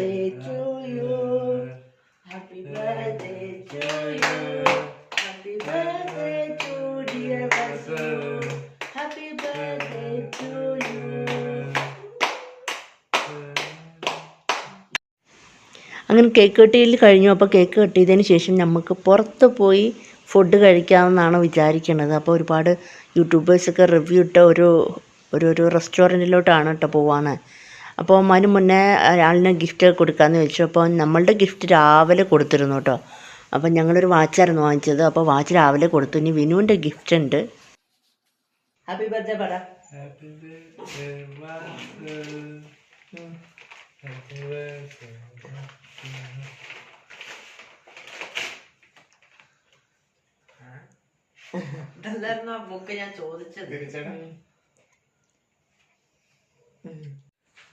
birthday to you. Happy birthday to you. Happy birthday to dear Basu. Happy birthday to you. അങ്ങനെ cake കട്ടിയിൽ കഴിഞ്ഞു അപ്പോൾ cake കട്ടിയതിന് ശേഷം നമുക്ക് പുറത്ത് പോയി ഫുഡ് കഴിക്കാമെന്നാണ് വിചാരിക്കുന്നത് അപ്പോൾ ഒരുപാട് യൂട്യൂബേഴ്സൊക്കെ റിവ്യൂ ഇട്ട ഒരു ഒരു ഒരു റെസ്റ്റോറന്റിലോട്ടാണ് കേട്ടോ പോവാണ് അപ്പോൾ അതിന് മുന്നേ ഒരാളിന് ഗിഫ്റ്റ് കൊടുക്കാമെന്ന് ചോദിച്ചു. അപ്പോൾ നമ്മളുടെ ഗിഫ്റ്റ് രാവിലെ കൊടുത്തിരുന്നു കേട്ടോ അപ്പോൾ ഞങ്ങളൊരു വാച്ചായിരുന്നു വാങ്ങിച്ചത്. അപ്പോൾ വാച്ച് രാവിലെ കൊടുത്തു. ഇനി വിനുവിന്റെ ഗിഫ്റ്റ് ഉണ്ട്. Happy birthday. ബുക്ക് ഞാൻ ചോദിച്ചത്?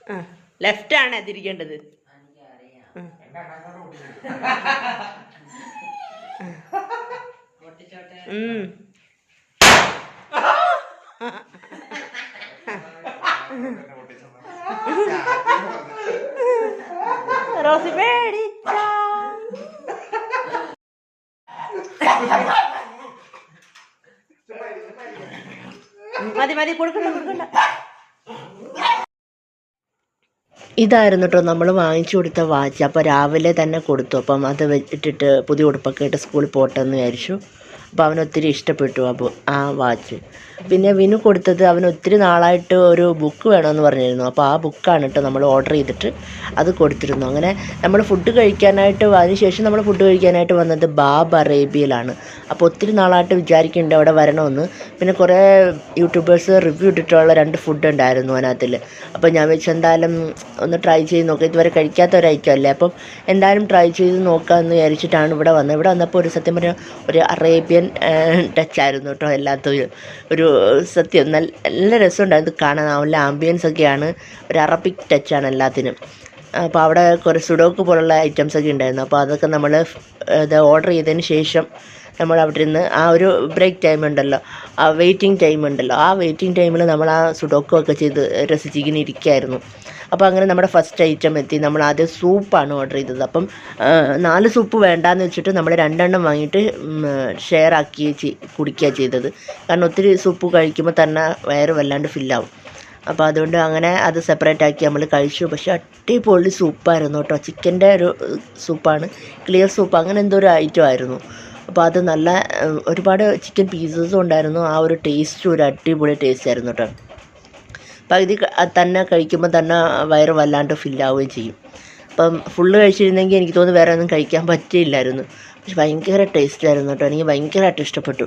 ആ. ലെഫ്റ്റാണ് അതിരിക്കേണ്ടത്. പൊട്ടിച്ചോട്ടെ ഉം. റോസി പേടിച്ച. മതി മതി കൊടുക്കണ്ട കൊടുക്കണ്ട. ഇതായിരുന്നു കേട്ടോ നമ്മൾ വാങ്ങിച്ചു കൊടുത്ത വാച്ച്. അപ്പോൾ രാവിലെ തന്നെ കൊടുത്തു. അപ്പം അത് വെച്ചിട്ടിട്ട് പുതിയ ഉടുപ്പൊക്കെ ഇട്ട് സ്കൂളിൽ പോട്ടെ എന്ന് വിചാരിച്ചു. അപ്പോൾ അവനൊത്തിരി ഇഷ്ടപ്പെട്ടു അപ്പോൾ ആ വാച്ച്. പിന്നെ വിനു കൊടുത്തത് അവൻ ഒത്തിരി നാളായിട്ട് ഒരു ബുക്ക് വേണമെന്ന് പറഞ്ഞിരുന്നു. അപ്പോൾ ആ ബുക്കാണ് കേട്ടോ നമ്മൾ ഓർഡർ ചെയ്തിട്ട് അത് കൊടുത്തിരുന്നു. അങ്ങനെ നമ്മൾ ഫുഡ് കഴിക്കാനായിട്ട് അതിനുശേഷം നമ്മൾ ഫുഡ് കഴിക്കാനായിട്ട് വന്നത് ബാബ് അറേബ്യയിലാണ്. അപ്പോൾ ഒത്തിരി നാളായിട്ട് വിചാരിക്കുന്നുണ്ട് അവിടെ വരണമെന്ന്. പിന്നെ കുറേ യൂട്യൂബേഴ്സ് റിവ്യൂ ഇട്ടിട്ടുള്ള രണ്ട് ഫുഡ് ഉണ്ടായിരുന്നു അതിനകത്തിൽ. അപ്പോൾ ഞാൻ വെച്ച് എന്തായാലും ഒന്ന് ട്രൈ ചെയ്ത് നോക്കാം. ഇതുവരെ കഴിക്കാത്ത ഒരു അല്ലേ? അപ്പം എന്തായാലും ട്രൈ ചെയ്ത് നോക്കാമെന്ന് വിചാരിച്ചിട്ടാണ് ഇവിടെ വന്നത്. ഇവിടെ വന്നപ്പോൾ ഒരു സത്യം പറഞ്ഞാൽ ഒരു അറേബ്യൻ ടച്ച് ആയിരുന്നു കേട്ടോ എല്ലാത്തും. ഒരു സത്യം നല്ല നല്ല രസമുണ്ടായിരുന്നു കാണാൻ. നല്ല ആംബിയൻസ് ഒക്കെയാണ്. ഒരു അറബിക് ടച്ചാണ് എല്ലാത്തിനും. അപ്പോൾ അവിടെ കുറേ സുഡോക്ക് പോലുള്ള ഐറ്റംസ് ഒക്കെ ഉണ്ടായിരുന്നു. അപ്പോൾ അതൊക്കെ നമ്മൾ ഇത് ഓർഡർ ചെയ്തതിന് ശേഷം നമ്മൾ അവിടെ ഇരുന്ന് ആ ഒരു ബ്രേക്ക് ടൈം ഉണ്ടല്ലോ ആ വെയിറ്റിംഗ് ടൈം ഉണ്ടല്ലോ ആ വെയിറ്റിംഗ് ടൈമിൽ നമ്മൾ ആ സുഡോക്കും ഒക്കെ ചെയ്ത് രസിച്ചിങ്ങനെ ഇരിക്കുകയായിരുന്നു അപ്പോൾ അങ്ങനെ നമ്മുടെ ഫസ്റ്റ് ഐറ്റം എത്തി. നമ്മൾ ആദ്യം സൂപ്പാണ് ഓർഡർ ചെയ്തത്. അപ്പം നാല് സൂപ്പ് വേണ്ടാന്ന് വെച്ചിട്ട് നമ്മൾ രണ്ടെണ്ണം വാങ്ങിയിട്ട് ഷെയർ ആക്കി കുടിക്കുക ചെയ്തത്. കാരണം ഒത്തിരി സൂപ്പ് കഴിക്കുമ്പോൾ തന്നെ വയറ് വല്ലാണ്ട് ഫില്ലാവും അപ്പോൾ അതുകൊണ്ട് അങ്ങനെ അത് സെപ്പറേറ്റ് ആക്കി നമ്മൾ കഴിച്ചു. പക്ഷേ അടിപൊളി സൂപ്പായിരുന്നു കേട്ടോ. ചിക്കന്റെ ഒരു സൂപ്പാണ്. ക്ലിയർ സൂപ്പ് അങ്ങനെ എന്തോ ഒരു ഐറ്റം ആയിരുന്നു. അപ്പോൾ അത് നല്ല ഒരുപാട് ചിക്കൻ പീസസും ഉണ്ടായിരുന്നു. ആ ഒരു ടേസ്റ്റും ഒരു അടിപൊളി ടേസ്റ്റ് ആയിരുന്നു കേട്ടോ. പകുതി തന്നെ കഴിക്കുമ്പോൾ തന്നെ വയറ് വല്ലാണ്ട് ഫില്ലാവുകയും ചെയ്യും. അപ്പം ഫുള്ള് കഴിച്ചിരുന്നെങ്കിൽ എനിക്ക് തോന്നുന്നു വേറെ ഒന്നും കഴിക്കാൻ പറ്റിയില്ലായിരുന്നു. പക്ഷെ ഭയങ്കര ടേസ്റ്റായിരുന്നു കേട്ടോ. എനിക്ക് ഭയങ്കരമായിട്ട് ഇഷ്ടപ്പെട്ടു.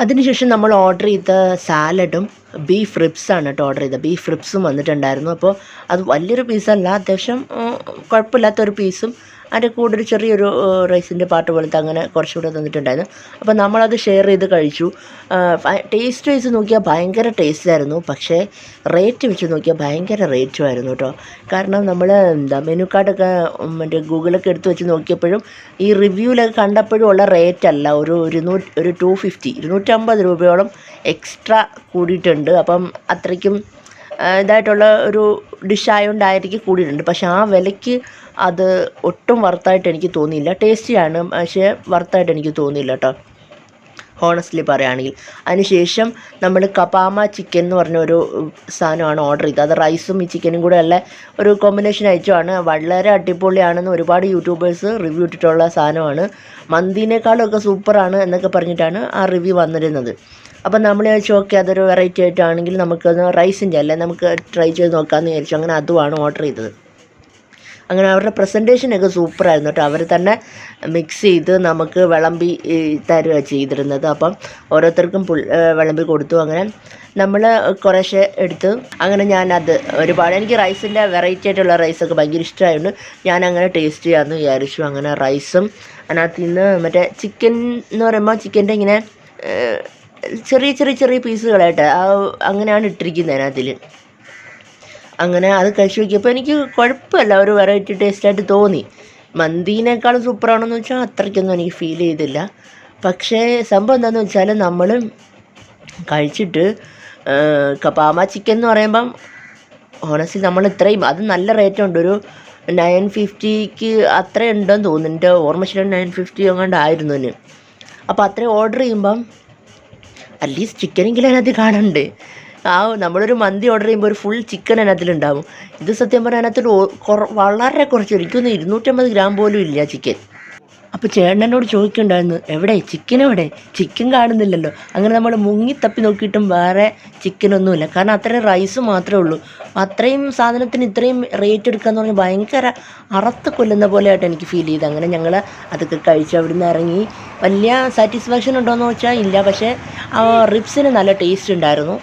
അതിനുശേഷം നമ്മൾ ഓർഡർ ചെയ്ത സാലഡും ബീഫ് റിബ്സാണ് കേട്ടോ ഓർഡർ ചെയ്തത്. ബീഫ് റിബ്സും വന്നിട്ടുണ്ടായിരുന്നു. അപ്പോൾ അത് വലിയൊരു പീസല്ല അത്യാവശ്യം കുഴപ്പമില്ലാത്തൊരു പീസും അതിന്റെ കൂടെ ഒരു ചെറിയൊരു റൈസിന്റെ പാട്ട് പോലത്തെ അങ്ങനെ കുറച്ചുകൂടെ തന്നിട്ടുണ്ടായിരുന്നു. അപ്പോൾ നമ്മളത് ഷെയർ ചെയ്ത് കഴിച്ചു. ടേസ്റ്റ് വൈസ് നോക്കിയാൽ ഭയങ്കര ടേസ്റ്റായിരുന്നു പക്ഷേ റേറ്റ് വെച്ച് നോക്കിയാൽ ഭയങ്കര റേറ്റും ആയിരുന്നു കേട്ടോ. കാരണം നമ്മൾ എന്താ മെനു കാർഡൊക്കെ മറ്റേ ഗൂഗിളൊക്കെ എടുത്ത് വെച്ച് നോക്കിയപ്പോഴും ഈ റിവ്യൂലൊക്കെ കണ്ടപ്പോഴും ഉള്ള റേറ്റ് അല്ല. ഒരു ഇരുന്നൂറ്റി ഒരു ടു ഫിഫ്റ്റി ഇരുന്നൂറ്റമ്പത് രൂപയോളം എക്സ്ട്രാ കൂടിയിട്ടുണ്ട്. അപ്പം അത്രയ്ക്കും ഇതായിട്ടുള്ള ഒരു ഡിഷ് ആയതുകൊണ്ടായിരിക്കും കൂടിയിട്ടുണ്ട്. പക്ഷേ ആ വിലയ്ക്ക് അത് ഒട്ടും വർത്തായിട്ട് എനിക്ക് തോന്നിയില്ല. ടേസ്റ്റിയാണ് പക്ഷേ വർത്തായിട്ട് എനിക്ക് തോന്നിയില്ല കേട്ടോ. ഹോണസ്റ്റ്ലി പറയുകയാണെങ്കിൽ. അതിനുശേഷം നമ്മൾ കപാമ ചിക്കൻ എന്ന് പറഞ്ഞ ഒരു സാധനമാണ് ഓർഡർ ചെയ്തത്. അത് റൈസും ഈ ചിക്കനും കൂടെ ഉള്ള ഒരു കോമ്പിനേഷൻ ഐറ്റമാണ് വളരെ അടിപൊളിയാണെന്ന് ഒരുപാട് യൂട്യൂബേഴ്സ് റിവ്യൂ ഇട്ടിട്ടുള്ള സാധനമാണ്. മന്തിനേക്കാളൊക്കെ സൂപ്പറാണ് എന്നൊക്കെ പറഞ്ഞിട്ടാണ് ആ റിവ്യൂ വന്നിരുന്നത്. അപ്പം നമ്മൾ വിചാരിച്ചു ഓക്കെ അതൊരു വെറൈറ്റി ആയിട്ടാണെങ്കിൽ നമുക്കത് റൈസിന്റെ അല്ലേ നമുക്ക് ട്രൈ ചെയ്ത് നോക്കാമെന്ന് വിചാരിച്ചു. അങ്ങനെ അതുമാണ് ഓർഡർ ചെയ്തത്. അങ്ങനെ അവരുടെ പ്രസന്റേഷനൊക്കെ സൂപ്പറായിരുന്നു കേട്ടോ. അവർ തന്നെ മിക്സ് ചെയ്ത് നമുക്ക് വിളമ്പി തരുക ചെയ്തിരുന്നത്. അപ്പം ഓരോരുത്തർക്കും വിളമ്പി കൊടുത്തു. അങ്ങനെ നമ്മൾ കുറേശ്ശെ എടുത്ത്. അങ്ങനെ ഞാനത് ഒരുപാട് എനിക്ക് റൈസിന്റെ വെറൈറ്റി ആയിട്ടുള്ള റൈസൊക്കെ ഭയങ്കര ഇഷ്ടമായതുകൊണ്ട് ഞാൻ അങ്ങനെ ടേസ്റ്റ് ചെയ്യാമെന്ന് വിചാരിച്ചു. അങ്ങനെ റൈസും അതിനകത്ത് നിന്ന് മറ്റേ ചിക്കൻ എന്ന് പറയുമ്പോൾ ചിക്കന്റെ ഇങ്ങനെ ചെറിയ ചെറിയ ചെറിയ പീസുകളായിട്ട് ആ അങ്ങനെയാണ് ഇട്ടിരിക്കുന്നത് അതിനകത്തിൽ അങ്ങനെ അത് കഴിച്ചു നോക്കിയപ്പോൾ എനിക്ക് കുഴപ്പമില്ല. ഒരു വെറൈറ്റി ടേസ്റ്റായിട്ട് തോന്നി. മന്തിനേക്കാളും സൂപ്പറാണെന്ന് വെച്ചാൽ അത്രയ്ക്കൊന്നും എനിക്ക് ഫീൽ ചെയ്തില്ല. പക്ഷേ സംഭവം എന്താണെന്ന് വെച്ചാൽ നമ്മൾ കഴിച്ചിട്ട് കപ്പാമ ചിക്കൻ എന്ന് പറയുമ്പം ഓണസ്റ്റ് നമ്മൾ ഇത്രയും അത് നല്ല റേറ്റ് ഉണ്ട്. ഒരു നയൻ ഫിഫ്റ്റിക്ക് അത്ര ഉണ്ടെന്ന് തോന്നുന്നു. ഓർമ്മ ശരി നയൻ ഫിഫ്റ്റി എങ്ങാണ്ട് ആയിരുന്നു അപ്പോൾ അത്രയും ഓർഡർ ചെയ്യുമ്പം അറ്റ്ലീസ്റ്റ് ചിക്കനെങ്കിലും അതിനകത്ത് കാണണ്ട് ആ നമ്മളൊരു മന്തി ഓർഡർ ചെയ്യുമ്പോൾ ഒരു ഫുൾ ചിക്കൻ അതിനകത്തിലുണ്ടാവും ഇത് സത്യം പറഞ്ഞാൽ അതിനകത്ത് വളരെ കുറച്ച് ഒരിക്കലും ഇരുന്നൂറ്റമ്പത് ഗ്രാം പോലും ഇല്ല ചിക്കൻ അപ്പോൾ ചേട്ടനോട് ചോദിക്കണ്ടായിരുന്നു എവിടെ? ചിക്കൻ എവിടെ? ചിക്കൻ കാണുന്നില്ലല്ലോ. അങ്ങനെ നമ്മൾ മുങ്ങി തപ്പി നോക്കിയിട്ടും വേറെ ചിക്കനൊന്നുമില്ല കാരണം അത്രയും റൈസ് മാത്രമേ ഉള്ളൂ. അത്രയും സാധനത്തിന് ഇത്രയും റേറ്റ് എടുക്കുക എന്ന് പറഞ്ഞാൽ ഭയങ്കര അറത്ത് കൊല്ലുന്ന പോലെയായിട്ട് എനിക്ക് ഫീൽ ചെയ്ത്. അങ്ങനെ ഞങ്ങൾ അതൊക്കെ കഴിച്ച് അവിടുന്ന് ഇറങ്ങി. വലിയ സാറ്റിസ്ഫാക്ഷൻ ഉണ്ടോയെന്ന് വെച്ചാൽ ഇല്ല. പക്ഷേ റിബ്സിന് നല്ല ടേസ്റ്റ് ഉണ്ടായിരുന്നു.